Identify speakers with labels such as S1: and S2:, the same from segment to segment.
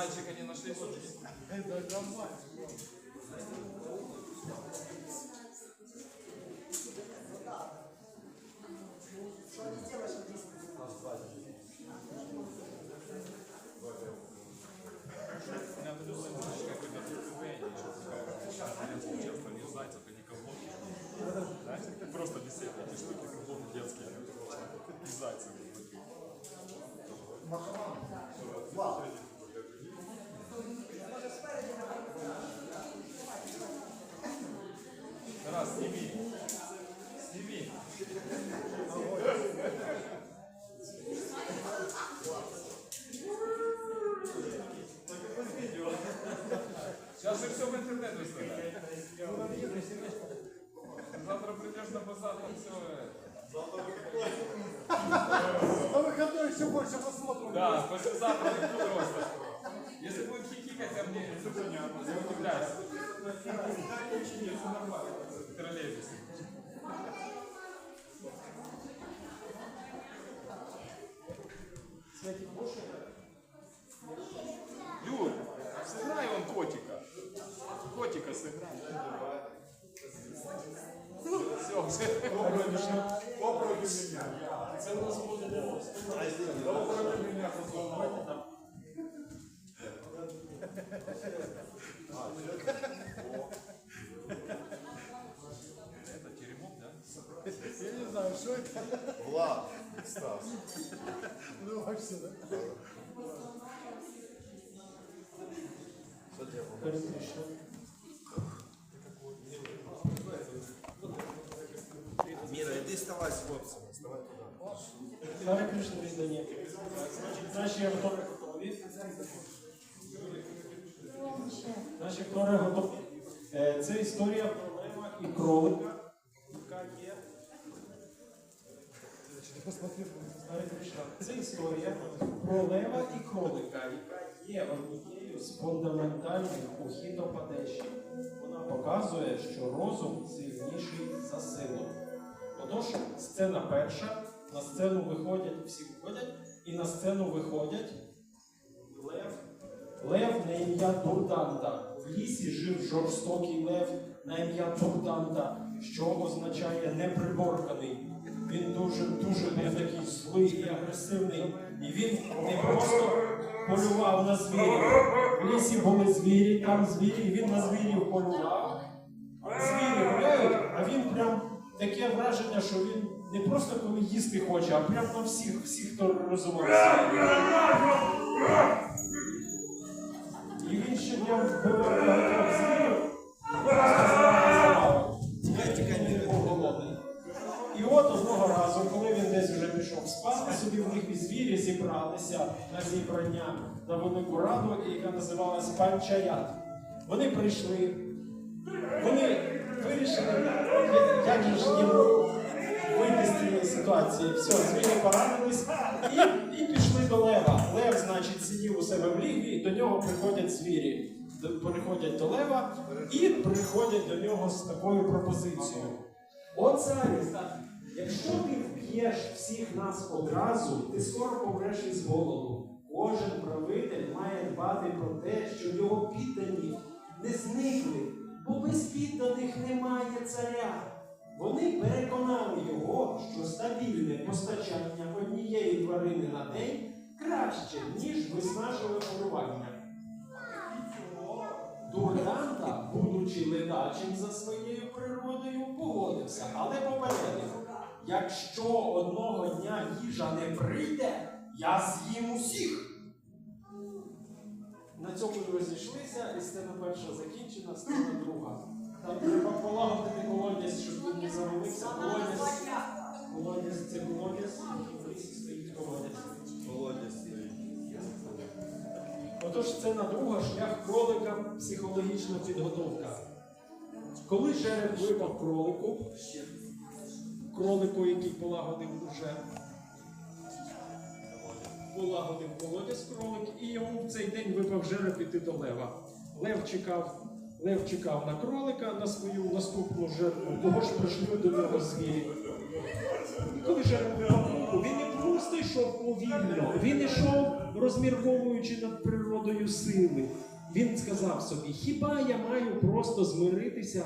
S1: Зайчика они нашли сушки? Это Что не делаешь, меня плюс немножечко какой-то честно. Просто беседы, эти детские. И зайцы. Махаман. На
S2: выходной еще больше посмотрим.
S1: Да, послезавтра не буду просто. Если будет хихикать, я мне не удивляюсь. Нет, все нормально. В троллейбусе. Юр, сыграй он котика. Котика сыграй. Все, все.
S2: Попробуй меня. Це у нас буде. Добре, мене.
S1: Это теремок, да?
S2: Я не знаю, что это.
S3: Влад, Стас.
S2: Ну вообще, да?
S3: Что тебе Мира, иди вставай с хлопцем.
S4: Харе Кришна визнання. Наші автори готові. Наші автори готові. Це історія про лева і кролика, яка є. Це історія про лева і кролика, яка є однією з фундаментальних у хітопадеші. Вона показує, що розум сильніший за силу. Отож, сцена перша. На сцену виходять, всі виходять, і на сцену виходять Лев. Лев на ім'я Дурданта. В лісі жив жорстокий лев на ім'я Дурданта, що означає неприборканий. Він дуже дуже був такий злий і агресивний. І він не просто полював на звірів. В лісі були звірі, там звірі, і він на звірів полював. Звірі гуляють, а він прям таке враження, що він не просто коли їсти хоче, а прям на всіх, всіх, хто розумався. І він щодня вбивав багатьох звірів. І от одного разу, коли він десь вже пішов спати, собі в них і звірі зібралися на зібрання на велику раду, яка називалась Панчаят. Вони прийшли, вони вирішили, як же ж їм вийти з цієї ситуації. Все, звірі поранились і, і пішли до Лева. Лев, значить, сидів у себе в лігві, і до нього приходять звірі. Приходять до Лева і приходять до нього з такою пропозицією. О царю, якщо ти вб'єш всіх нас одразу, ти скоро помреш із голоду. Кожен правитель має дбати про те, що його піддані не зникли, бо без підданих немає царя. Вони переконали його, що стабільне постачання однієї тварини на день краще, ніж виснажливе полювання. Дурданта, будучи ледачим за своєю природою, погодився, але попередив, якщо одного дня їжа не прийде, я з'їм усіх. На цьому розійшлися, і сцена перша закінчена, сцена друга. Треба полагодити колодязь, щоб він не завалився. Колодязь, колодязь це колодязь, і в лісі стоїть колодязь.
S3: Володя стоїть.
S4: Отож, сцена друга шлях кролика, психологічна підготовка. Коли жереб випав кролику, кролику, який полагодив уже, полагодив колодязь кролик, і йому в цей день випав жереб іти до лева. Лев чекав, лев чекав на кролика на свою наступну жертву, кого ж пришлють до нього звірі. І коли випав він не просто йшов повільно, він йшов, розмірковуючи над природою сили. Він сказав собі, хіба я маю просто змиритися?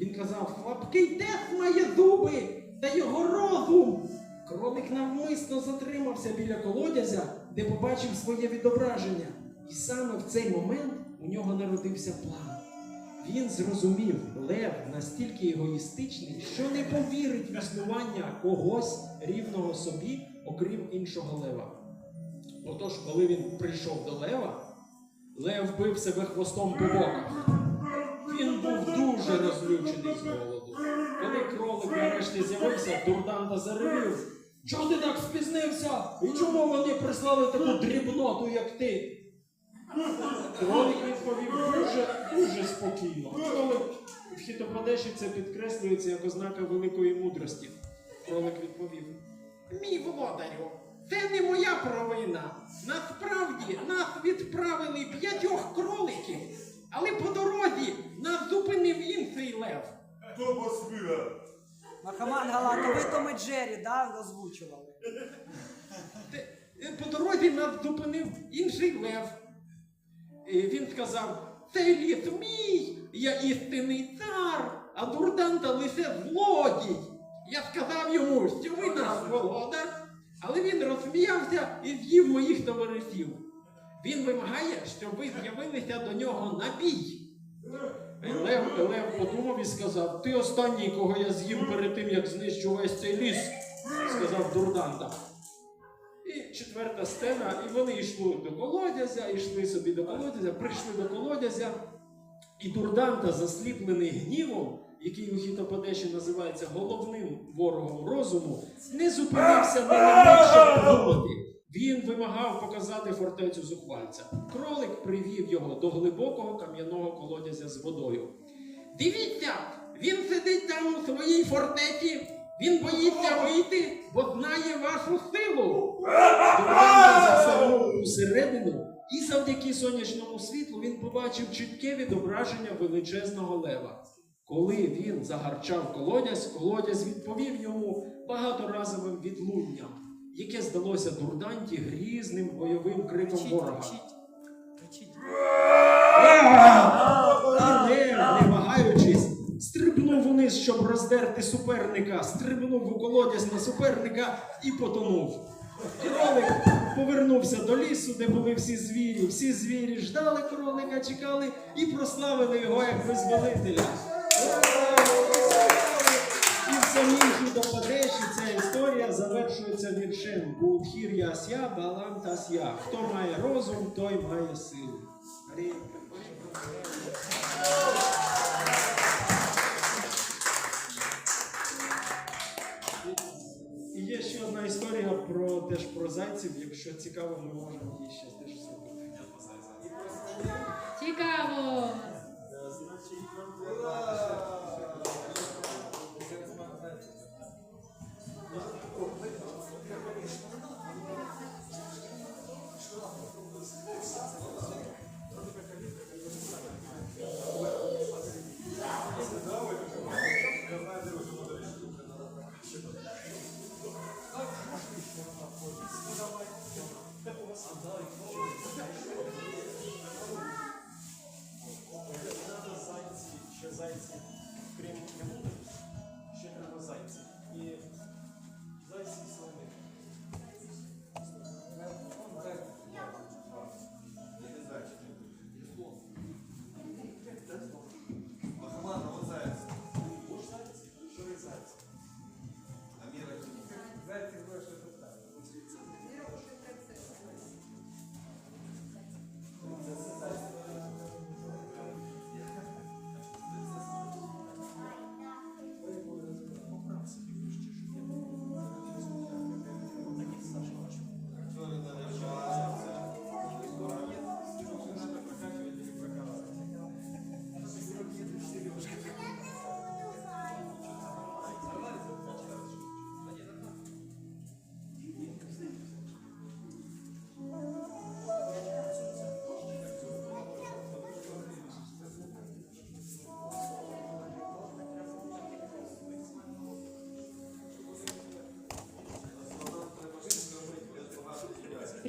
S4: Він казав, слабкий дес має зуби та його розум. Кролик навмисно затримався біля колодязя, де побачив своє відображення. І саме в цей момент у нього народився план. Він зрозумів, лев настільки егоїстичний, що не повірить в існування когось рівного собі, окрім іншого лева. Отож, коли він прийшов до лева, лев бив себе хвостом по боках. Він був дуже розлючений з голоду. Коли кролик нарешті з'явився, Дурданта заревів. Чого ти так спізнився? І чому вони прислали таку дрібноту, як ти? Кролик відповів дуже, дуже спокійно. Кролик в хітопадеші це підкреслюється як ознака великої мудрості. Кролик відповів: Мій володарю, це не моя провина. Насправді нас відправили п'ятьох кроликів, але по дорозі нас зупинив інший лев.
S2: Хто посміє?
S5: Махаман Галата, ви Том і Джері, да, озвучували?
S4: Е, По дорозі нас зупинив інший лев. Він сказав: цей ліс мій, я істинний цар, а Дурданта лише злодій. Я сказав йому, що ви наш володар, але він розсміявся і з'їв моїх товаришів. Він вимагає, щоб ви з'явилися до нього на бій. Лев, Лев подумав і сказав: ти останній, кого я з'їм перед тим, як знищу весь цей ліс, сказав Дурданта. І четверта сцена, і вони йшли до колодязя, йшли собі до колодязя, прийшли до колодязя, і Дурданта, засліплений гнівом, який у Хітопадеші називається головним ворогом розуму, не зупинився на мить, щоб. Він вимагав показати фортецю зухвальця. Кролик привів його до глибокого кам'яного колодязя з водою. Дивіться, він сидить там у своїй фортеці. Він боїться вийти, бо знає вашу силу. Усередину, і завдяки сонячному світлу він побачив чітке відображення величезного лева. Коли він загарчав колодязь, колодязь відповів йому багаторазовим відлунням, яке здалося дурданті грізним бойовим криком ворога. І не вагаючись, стрибнув униз, щоб роздерти суперника, стрибнув у колодязь на суперника і потонув. Кролик повернувся до лісу, де були всі звірі. Всі звірі ждали кролика, чекали і прославили його як визволителя. І в самій Хідопадеші ця історія завершується віршем Булхір ясya, балам тасya. Хто має розум, той має силу. Зайців. Якщо цікаво, ми можемо її ще теж зробити.
S6: Цікаво!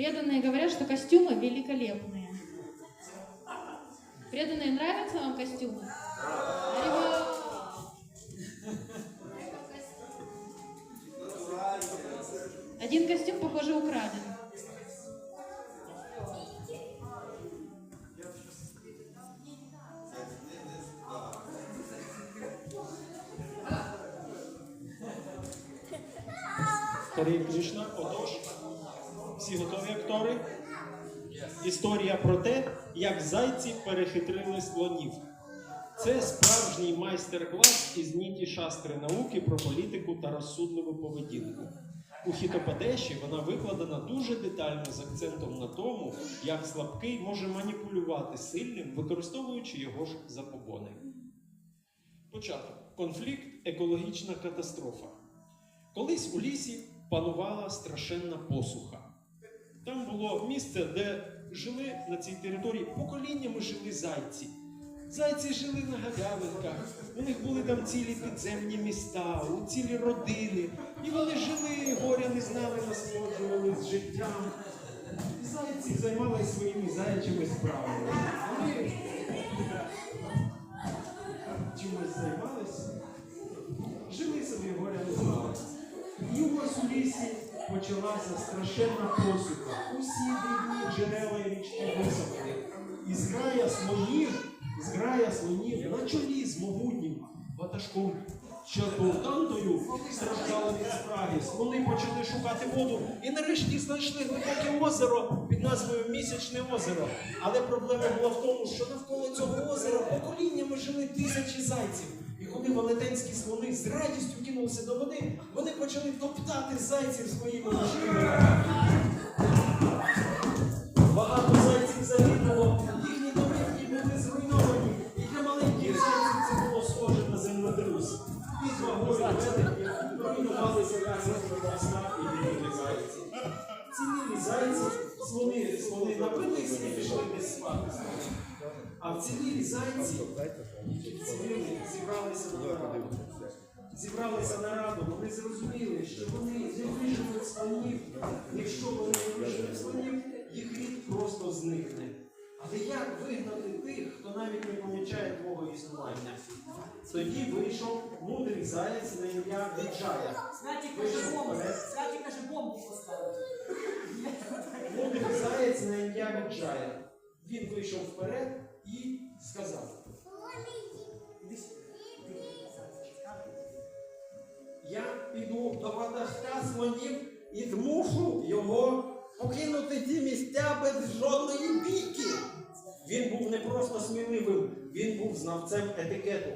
S6: Преданные говорят, что костюмы великолепные. Преданные нравятся вам костюмы? Один костюм, похоже, украден.
S4: Як зайці перехитрили слонів. Це справжній майстер-клас із ніті шастри науки про політику та розсудливу поведінку. У хітопадеші вона викладена дуже детально з акцентом на тому, як слабкий може маніпулювати сильним, використовуючи його ж запобони. Початок. Конфлікт екологічна катастрофа. Колись у лісі панувала страшенна посуха. Там було місце, де жили на цій території поколіннями жили зайці. Зайці жили на галявинках, у них були там цілі підземні міста, у цілі родини. І вони жили, горя не знали, насолоджувались життям. Зайці займалися своїми заячими справами. Вони чимось займалися, жили собі горя не знали. І ось у лісі почалася страшенна посуха. Усі дивні джерела і річки висохли. І зграя слонів, зграя слонів на чолі з могутнім ватажком Чатуртантою страждала від спраги. Слони почали шукати воду і нарешті знайшли глибоке озеро під назвою Місячне озеро. Але проблема була в тому, що навколо цього озера поколіннями жили тисячі зайців. І коли велетенські слони з радістю кинулися до води, вони почали топтати зайців своїми важкими. Багато зайців загинуло, їхні домівки були зруйновані, і для маленьких зайців це було схоже на землетрус. Під вагою великих руйнувалися разом красна і вільні зайці. Цілілі зайці, слони, слони напилися і пішли десь спати. А вцілілі зайці, які зібралися на раду. Зібралися на раду, вони зрозуміли, що вони не виживуть слонів. Якщо вони не виживуть слонів, їх рід просто зникне. Але як вигнати тих, хто навіть не помічає твого існування? Тоді вийшов мудрий заєць на ім'я Віджая. Вперед.
S5: Каже бомбу поставити.
S4: Віджая. Він вийшов вперед і сказав. Я піду до ватажка слонів і змушу його покинути ті місця без жодної бійки. Він був не просто сміливим, він був знавцем етикету.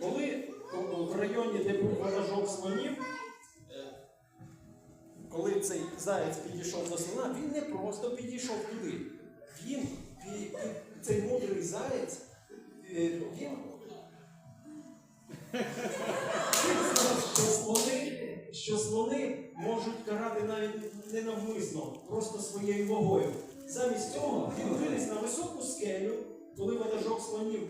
S4: Коли в районі, де був ватажок слонів, коли цей заєць підійшов до слона, він не просто підійшов туди. Він, цей мудрий заєць, е, він що слони, що слони можуть карати навіть ненавмисно, просто своєю вагою. Замість цього він виліз на високу скелю, коли ватажок слонів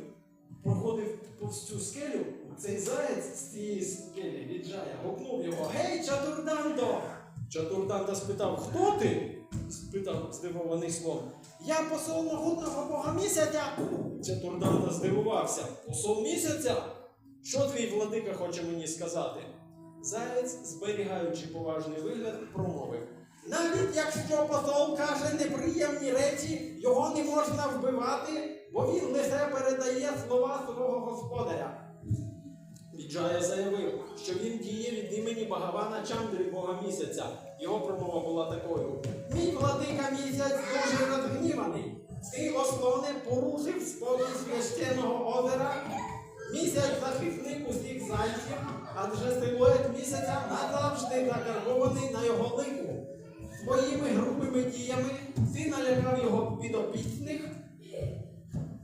S4: проходив повз цю скелю, цей заєць з цієї скелі віджая, гукнув його Гей, Чатурданто! Чатурданто спитав, хто ти? спитав здивований слон. Я посол могутного бога місяця. Чатурданто здивувався. Посол місяця? Що твій владика хоче мені сказати? Заєць, зберігаючи поважний вигляд, промовив. Навіть якщо посол каже неприємні речі, його не можна вбивати, бо він лише передає слова свого господаря. Віджая заявив, що він діє від імені Багавана Чандри, Бога місяця. Його промова була такою: Мій владика місяць дуже розгніваний. Ти, ослоне, порушив спокій священного озера. Місяць захисник усіх зайців, адже силует місяця назавжди закарбований на його лику. Своїми грубими діями ти налякав його підопічних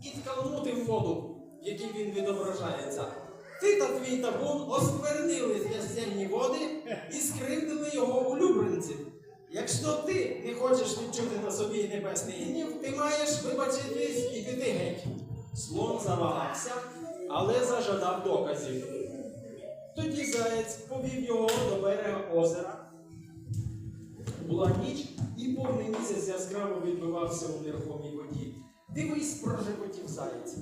S4: і скалмутив воду, в якій він відображається. Ти та твій табун осквернили священні води і скривдили його улюбленців. Якщо ти не хочеш відчути на собі небесний гнів, ти маєш вибачитись і піти геть. Слон завагався, але зажадав доказів. Тоді заєць повів його до берега озера. Була ніч, і повний місяць яскраво відбивався у нерухомій воді. Дивись, прожепотів заєць.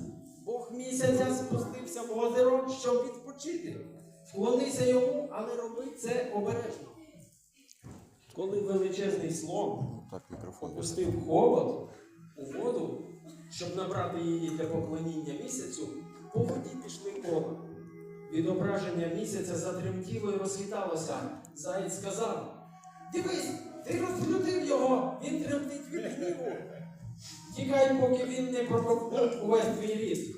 S4: Бог місяця спустився в озеро, щоб відпочити. Вклонися йому, але роби це обережно. Коли величезний слон опустив хобот у воду, щоб набрати її для поклоніння місяцю, по воді пішли кола. Відображення місяця затремтіло і розхиталося. Заєць сказав: Дивись, ти розлютив його, він тремтить від гніву. Тікай, поки він не проковтнув увесь твій рід.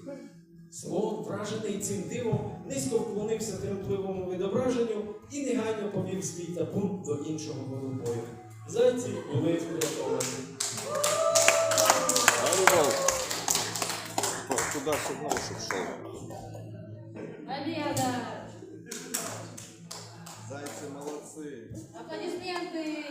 S4: Слон, вражений цим дивом, низько вклонився тремтливому відображенню і негайно повів свій табун до іншого водопою. Зайці були врятовані.
S7: Туда сигнал, щоб шел.
S6: Победа!
S2: Зайцы молодцы.
S6: Аплодисменты!